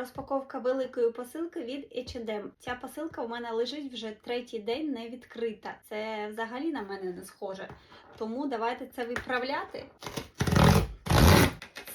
Розпаковка великої посилки від H&M. Ця посилка у мене лежить вже третій день не відкрита. Це взагалі на мене не схоже. Тому давайте це виправляти.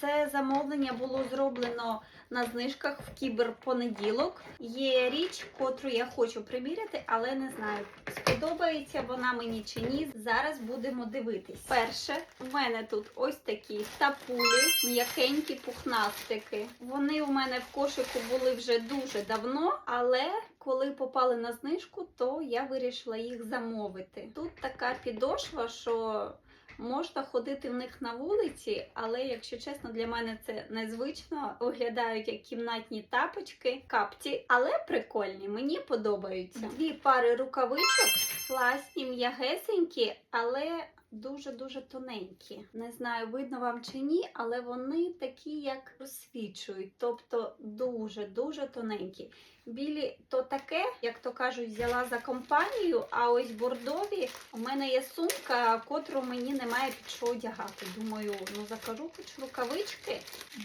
Це замовлення було зроблено на знижках в кіберпонеділок. Є річ, котру я хочу приміряти, але не знаю, сподобається вона мені чи ні. Зараз будемо дивитись. Перше, у мене тут ось такі тапулі, м'якенькі пухнастики. Вони у мене в кошику були вже дуже давно, але коли попали на знижку, то я вирішила їх замовити. Тут така підошва, що Можна ходити в них на вулиці, але якщо чесно, для мене це незвично. Виглядають як кімнатні тапочки, капці, але прикольні. Мені подобаються. Дві пари рукавичок, класні, м'ягесенькі, але дуже-дуже тоненькі. Не знаю, видно вам чи ні, але вони такі, як розсвічують, тобто дуже-дуже тоненькі. Білі то таке, як то кажуть, взяла за компанію, а ось бордові у мене є сумка, котру мені немає під що одягати. Думаю, ну закажу хоч рукавички,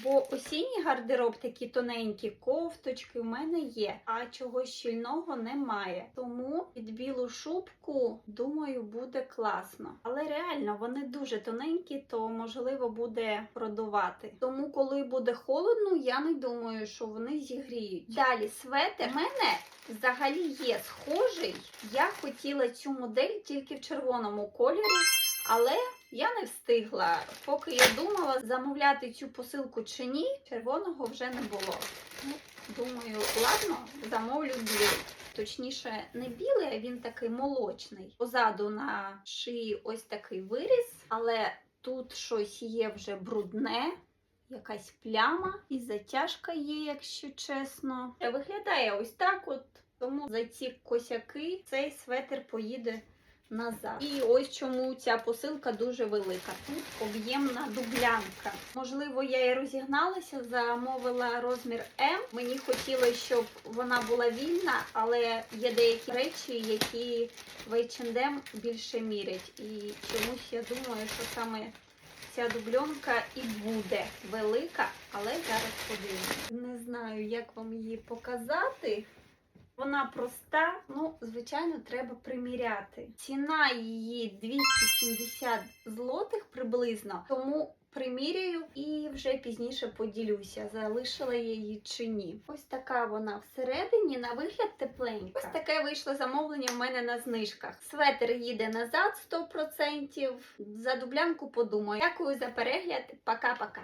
бо осінній гардероб такі тоненькі, кофточки у мене є, а чогось щільного немає. Тому під білу шубку, думаю, буде класно. Але реально вони дуже тоненькі, то можливо буде продувати. Тому, коли буде холодно, я не думаю, що вони зігріють. Далі светер. У мене взагалі є схожий. Я хотіла цю модель тільки в червоному кольорі, але я не встигла. Поки я думала, замовляти цю посилку чи ні, червоного вже не було. Ну, думаю, ладно, замовлю білий. Точніше, не білий, а він такий молочний. Позаду на шиї ось такий виріз, але тут щось є вже брудне. Якась пляма і затяжка є, якщо чесно. Виглядає ось так от. Тому за ці косяки цей светр поїде назад. І ось чому ця посилка дуже велика. Тут об'ємна дублянка. Можливо, я і розігналася, замовила розмір М. Мені хотілося, щоб вона була вільна, але є деякі речі, які в H&M більше мірять. І чомусь я думаю, що саме ця дубльонка і буде велика, але зараз подивимося. Не знаю, як вам її показати. Вона проста, ну, звичайно, треба приміряти. Ціна її 270 злотих приблизно, тому приміряю і вже пізніше поділюся, залишила я її чи ні. Ось така вона всередині, на вигляд тепленька. Ось таке вийшло замовлення в мене на знижках. Светер їде назад 100%. За дублянку подумаю. Дякую за перегляд. Пока-пока.